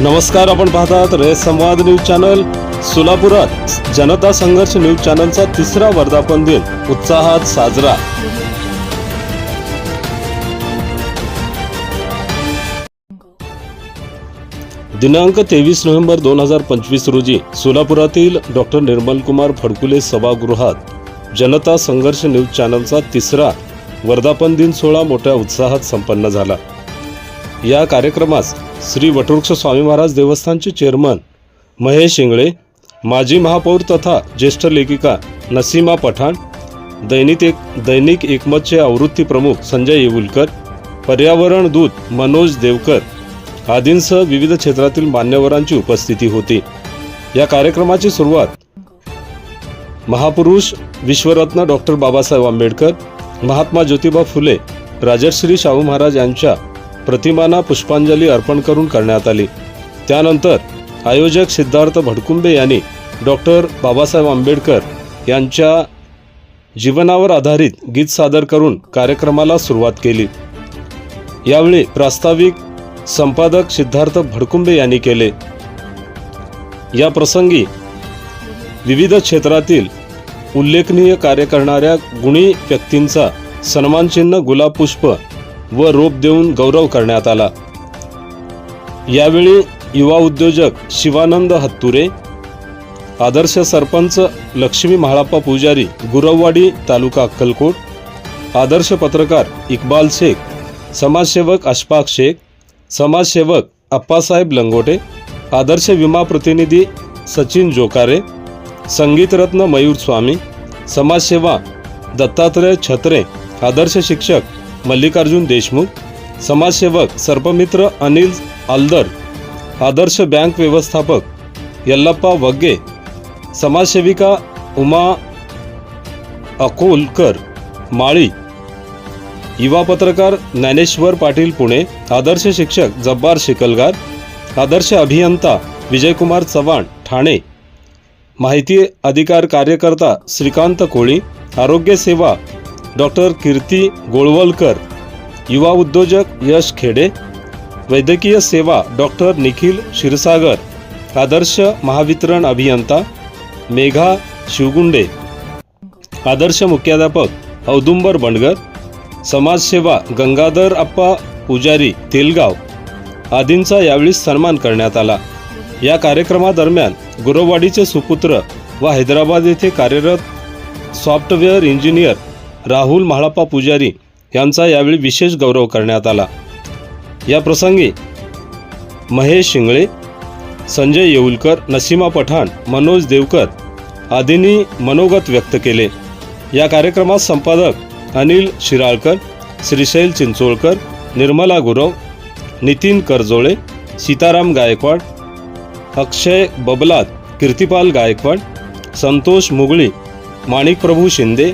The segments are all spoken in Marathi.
नमस्कार आपण पाहतात रे संवाद न्यूज चॅनल. सोलापुरात जनता संघर्ष न्यूज चॅनलचा तिसरा वर्धापन दिन उत्साहात साजरा. दिनांक तेवीस नोव्हेंबर दोन हजार पंचवीस रोजी सोलापुरातील डॉक्टर निर्मलकुमार फडकुले सभागृहात जनता संघर्ष न्यूज चॅनलचा तिसरा वर्धापन दिन सोहळा मोठ्या उत्साहात संपन्न झाला. या कार्यक्रमास श्री वटवृक्ष स्वामी महाराज देवस्थानचे चेअरमन महेश इंगळे माजी महापौर तथा ज्येष्ठ लेखिका नसीमा पठाण दैनिक एक दैनिक एकमतचे आवृत्ती प्रमुख संजय येऊलकर पर्यावरण दूत मनोज देवकर आदींसह विविध क्षेत्रातील मान्यवरांची उपस्थिती होती. या कार्यक्रमाची सुरुवात महापुरुष विश्वरत्न डॉक्टर बाबासाहेब आंबेडकर महात्मा ज्योतिबा फुले राजर्श्री शाहू महाराज यांच्या प्रतिमांना पुष्पांजली अर्पण करून करण्यात आली. त्यानंतर आयोजक सिद्धार्थ भडकुंबे यांनी डॉक्टर बाबासाहेब आंबेडकर यांच्या जीवनावर आधारित गीत सादर करून कार्यक्रमाला सुरुवात केली. यावेळी प्रास्ताविक संपादक सिद्धार्थ भडकुंबे यांनी केले. या प्रसंगी विविध क्षेत्रातील उल्लेखनीय कार्य करणाऱ्या गुणी व्यक्तींचा सन्मानचिन्ह गुलाबपुष्प व रोप देऊन गौरव करण्यात आला. यावेळी युवा उद्योजक शिवानंद हत्तुरे आदर्श सरपंच लक्ष्मी महाळाप्पा पुजारी गुरववाडी तालुका अक्कलकोट आदर्श पत्रकार इक्बाल शेख समाजसेवक अशफाक शेख समाजसेवक अप्पासाहेब लंगोटे आदर्श विमा प्रतिनिधी सचिन जोकारे संगीतरत्न मयूर स्वामी समाजसेवा दत्तात्रय छत्रे आदर्श शिक्षक मल्लिकार्जुन देशमुख समाजसेवक सर्पमित्र अनिल आल्दर आदर्श बँक व्यवस्थापक यल्लप्पा वग्गे समाजसेविका उमा अकोलकर माळी युवा पत्रकार ज्ञानेश्वर पाटील पुणे आदर्श शिक्षक जब्बार शिकलगार आदर्श अभियंता विजयकुमार चव्हाण ठाणे. माहिती अधिकार कार्यकर्ता श्रीकांत कोळी आरोग्य सेवा डॉक्टर कीर्ती गोळवलकर युवा उद्योजक यश खेडे वैद्यकीय सेवा डॉक्टर निखिल क्षीरसागर आदर्श महावितरण अभियंता मेघा शिवगुंडे. आदर्श मुख्याध्यापक औदुंबर बंडगर समाजसेवा गंगाधर अप्पा पुजारी तेलगाव आदींचा यावेळी सन्मान करण्यात आला. या कार्यक्रमादरम्यान गुरववाडीचे सुपुत्र व हैदराबाद येथे कार्यरत सॉफ्टवेअर इंजिनियर राहुल महाळप्पा पुजारी यांचा यावेळी विशेष गौरव करण्यात आला. या प्रसंगी महेश शिंगळे संजय येऊलकर नसीमा पठाण मनोज देवकर आदींनी मनोगत व्यक्त केले. या कार्यक्रमात संपादक अनिल शिराळकर श्रीशैल चिंचोळकर निर्मला गुरव नितीन करजोळे सीताराम गायकवाड अक्षय बबलात कीर्तिपाल गायकवाड संतोष मुगळी माणिकप्रभू शिंदे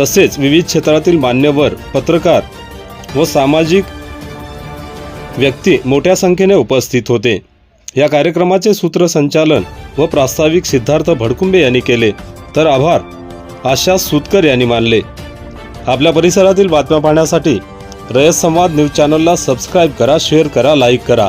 तसेच विविध क्षेत्रातील मान्यवर पत्रकार व सामाजिक व्यक्ती मोठ्या संख्येने उपस्थित होते. या कार्यक्रमाचे सूत्रसंचालन व प्रास्ताविक सिद्धार्थ भडकुंबे यांनी केले. तर आभार. आशा सुतकर यांनी मानले. आपल्या परिसरातील बातम्या पाहण्यासाठी रयत संवाद न्यूज चॅनलला सबस्क्राईब करा शेअर करा लाईक करा.